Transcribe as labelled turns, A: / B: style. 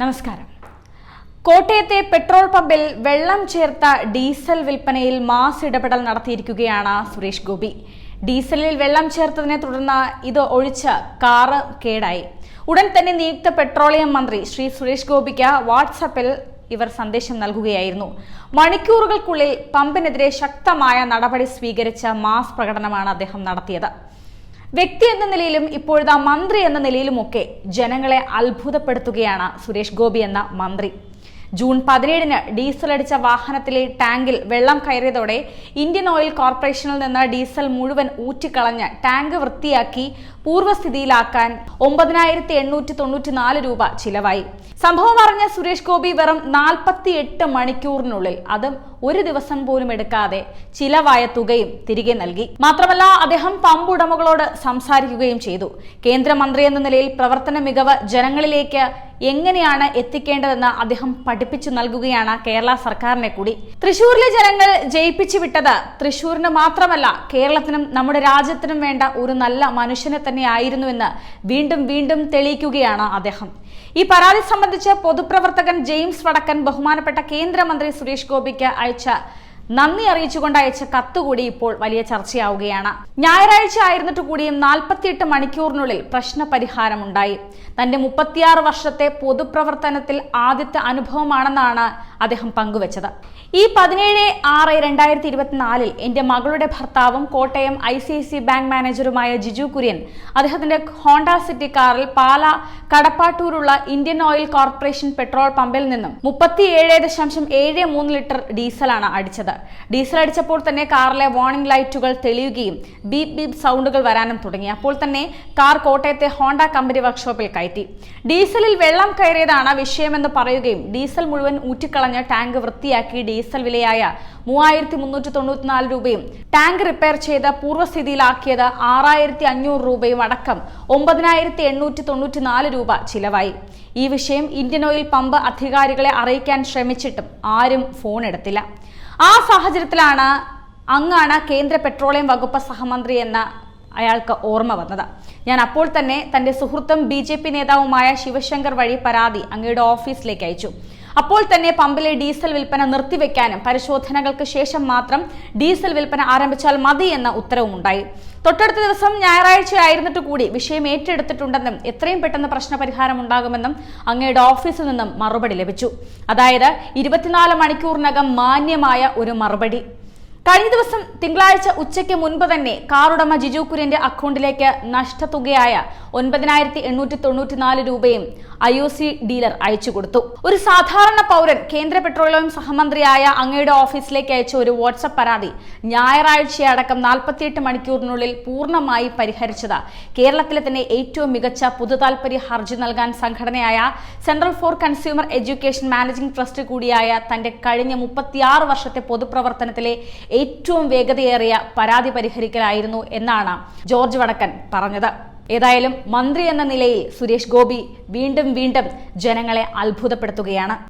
A: നമസ്കാരം. കോട്ടയത്തെ പെട്രോൾ പമ്പിൽ വെള്ളം ചേർത്ത ഡീസൽ വിൽപ്പനയിൽ മാസ് ഇടപെടൽ നടത്തിയിരിക്കുകയാണ് സുരേഷ് ഗോപി. ഡീസലിൽ വെള്ളം ചേർത്തതിനെ തുടർന്ന് ഇത് ഒഴിച്ച് കാറ് കേടായി. ഉടൻ തന്നെ നിയുക്ത പെട്രോളിയം മന്ത്രി ശ്രീ സുരേഷ് ഗോപിക്ക് വാട്സപ്പിൽ ഇവർ സന്ദേശം നൽകുകയായിരുന്നു. മണിക്കൂറുകൾക്കുള്ളിൽ പമ്പിനെതിരെ ശക്തമായ നടപടി സ്വീകരിച്ച മാസ് പ്രകടനമാണ് അദ്ദേഹം നടത്തിയത്. വ്യക്തി എന്ന നിലയിലും ഇപ്പോഴത്തെ മന്ത്രി എന്ന നിലയിലുമൊക്കെ ജനങ്ങളെ അത്ഭുതപ്പെടുത്തുകയാണ് സുരേഷ് ഗോപി എന്ന മന്ത്രി. ജൂൺ പതിനേഴിന് ഡീസൽ അടിച്ച വാഹനത്തിലെ ടാങ്കിൽ വെള്ളം കയറിയതോടെ ഇന്ത്യൻ ഓയിൽ കോർപ്പറേഷനിൽ നിന്ന് ഡീസൽ മുഴുവൻ ഊറ്റിക്കളഞ്ഞ് ടാങ്ക് വൃത്തിയാക്കി പൂർവസ്ഥിതിയിലാക്കാൻ ഒമ്പതിനായിരത്തി എണ്ണൂറ്റി തൊണ്ണൂറ്റി നാല് രൂപ ചിലവായി. സംഭവം അറിഞ്ഞ സുരേഷ് ഗോപി വെറും നാൽപ്പത്തി എട്ട് മണിക്കൂറിനുള്ളിൽ അതും ഒരു ദിവസം പോലും എടുക്കാതെ ചിലവായ തുകയും തിരികെ നൽകി. മാത്രമല്ല അദ്ദേഹം പമ്പ് ഉടമകളോട് സംസാരിക്കുകയും ചെയ്തു. കേന്ദ്രമന്ത്രി എന്ന നിലയിൽ പ്രവർത്തന മികവ് ജനങ്ങളിലേക്ക് എങ്ങനെയാണ് എത്തിക്കേണ്ടതെന്ന് അദ്ദേഹം പഠിപ്പിച്ചു നൽകുകയാണ് കേരള സർക്കാരിനെ കൂടി. തൃശൂരിലെ ജനങ്ങൾ ജയിപ്പിച്ചു വിട്ടത് തൃശൂരിന് മാത്രമല്ല കേരളത്തിനും നമ്മുടെ രാജ്യത്തിനും വേണ്ട ഒരു നല്ല മനുഷ്യനെ തന്നെ ആയിരുന്നുവെന്ന് വീണ്ടും വീണ്ടും തെളിയിക്കുകയാണ് അദ്ദേഹം. ഈ പരാതി സംബന്ധിച്ച് പൊതുപ്രവർത്തകൻ ജെയിംസ് വടക്കൻ ബഹുമാനപ്പെട്ട കേന്ദ്രമന്ത്രി സുരേഷ് ഗോപിക്ക് അയച്ച നന്ദി അറിയിച്ചുകൊണ്ട് അയച്ച കത്തുകൂടി ഇപ്പോൾ വലിയ ചർച്ചയാവുകയാണ്. ഞായറാഴ്ച ആയിരുന്നിട്ട് കൂടിയും നാൽപ്പത്തിയെട്ട് മണിക്കൂറിനുള്ളിൽ പ്രശ്ന പരിഹാരമുണ്ടായി തന്റെ മുപ്പത്തിയാറ് വർഷത്തെ പൊതുപ്രവർത്തനത്തിൽ ആദ്യത്തെ അനുഭവമാണെന്നാണ് അദ്ദേഹം പങ്കുവച്ചത്. ഈ പതിനേഴ് ആറ് രണ്ടായിരത്തി ഇരുപത്തിനാലിൽ എന്റെ മകളുടെ ഭർത്താവും Kottayam I C I C bank മാനേജറുമായ Jiju Kurian അദ്ദേഹത്തിന്റെ ഹോണ്ട സിറ്റി കാറിൽ പാല കടപ്പാട്ടൂരുള്ള ഇന്ത്യൻ ഓയിൽ കോർപ്പറേഷൻ പെട്രോൾ പമ്പിൽ നിന്നും മുപ്പത്തിയേഴ് ദശാംശം ഏഴ് മൂന്ന് ലിറ്റർ ഡീസലാണ് അടിച്ചത്. ഡീസൽ അടിച്ചപ്പോൾ തന്നെ കാറിലെ വാർണിംഗ് ലൈറ്റുകൾ തെളിയുകയും ബീപ് ബീപ് സൗണ്ടുകൾ വരാനും തുടങ്ങി. അപ്പോൾ തന്നെ കാർ കോട്ടയത്തെ ഹോണ്ട കമ്പനി വർക്ക്ഷോപ്പിൽ കയറ്റി. ഡീസലിൽ വെള്ളം കയറിയതാണ് വിഷയമെന്ന് പറയുകയും ഡീസൽ മുഴുവൻ ഊറ്റിക്കളഞ്ഞ് ടാങ്ക് വൃത്തിയാക്കി ഡീസൽ വിലയായ മൂവായിരത്തി മുന്നൂറ്റി തൊണ്ണൂറ്റിനാല് രൂപയും ടാങ്ക് റിപ്പയർ ചെയ്ത് പൂർവസ്ഥിതിയിലാക്കിയത് ആറായിരത്തി അഞ്ഞൂറ് രൂപയും അടക്കം ഒമ്പതിനായിരത്തി എണ്ണൂറ്റി തൊണ്ണൂറ്റിനാല് രൂപ ചിലവായി. ഈ വിഷയം ഇന്ത്യൻ ഓയിൽ പമ്പ് അധികാരികളെ അറിയിക്കാൻ ശ്രമിച്ചിട്ടും ആരും ഫോൺ എടുത്തില്ല ആ സാഹചര്യത്തിലാണ് അങ്ങാണ് കേന്ദ്ര പെട്രോളിയം വകുപ്പ് സഹമന്ത്രി എന്ന അയാൾക്ക് ഓർമ്മ വന്നത്. ഞാൻ അപ്പോൾ തന്നെ തന്റെ സുഹൃത്തും ബി നേതാവുമായ ശിവശങ്കർ വഴി പരാതി അങ്ങയുടെ ഓഫീസിലേക്ക് അയച്ചു. അപ്പോൾ തന്നെ പമ്പിലെ ഡീസൽ വിൽപ്പന നിർത്തിവെക്കാനും പരിശോധനകൾക്ക് ശേഷം മാത്രം ഡീസൽ വിൽപ്പന ആരംഭിച്ചാൽ മതി എന്ന ഉത്തരവുമുണ്ടായി. തൊട്ടടുത്ത ദിവസം ഞായറാഴ്ച ആയിരുന്നിട്ട് കൂടി വിഷയം ഏറ്റെടുത്തിട്ടുണ്ടെന്നും എത്രയും പെട്ടെന്ന് പ്രശ്നപരിഹാരം ഉണ്ടാകുമെന്നും അങ്ങയുടെ ഓഫീസിൽ നിന്നും മറുപടി ലഭിച്ചു. അതായത് ഇരുപത്തിനാല് മണിക്കൂറിനകം മാന്യമായ ഒരു മറുപടി. കഴിഞ്ഞ ദിവസം തിങ്കളാഴ്ച ഉച്ചയ്ക്ക് മുൻപ് തന്നെ കാറുടമ ജിജു കുര്യന്റെ അക്കൗണ്ടിലേക്ക് നഷ്ടത്തുകയായ ഒൻപതിനായിരത്തി എണ്ണൂറ്റി തൊണ്ണൂറ്റിനാല് രൂപയും ഐ ഒ സി ഡീലർ അയച്ചു കൊടുത്തു. ഒരു സാധാരണ പൗരൻ കേന്ദ്ര പെട്രോളിയം സഹമന്ത്രിയായ അങ്ങയുടെ ഓഫീസിലേക്ക് അയച്ച ഒരു വാട്സപ്പ് പരാതി ഞായറാഴ്ചയടക്കം നാൽപ്പത്തിയെട്ട് മണിക്കൂറിനുള്ളിൽ പൂർണമായി പരിഹരിച്ചത്. കേരളത്തിലെ തന്നെ ഏറ്റവും മികച്ച പൊതുതാൽപര്യ ഹർജി നൽകാൻ സംഘടനയായ Centre for Consumer Education managing trust കൂടിയായ തന്റെ കഴിഞ്ഞ മുപ്പത്തിയാറ് വർഷത്തെ പൊതുപ്രവർത്തനത്തിലെ ഏറ്റവും വേഗതയേറിയ പരാതി പരിഹരിക്കലായിരുന്നു എന്നാണ് ജോർജ് വടക്കൻ പറഞ്ഞത്. ഏതായാലും മന്ത്രി എന്ന നിലയിൽ സുരേഷ് ഗോപി വീണ്ടും വീണ്ടും ജനങ്ങളെ അത്ഭുതപ്പെടുത്തുകയാണ്.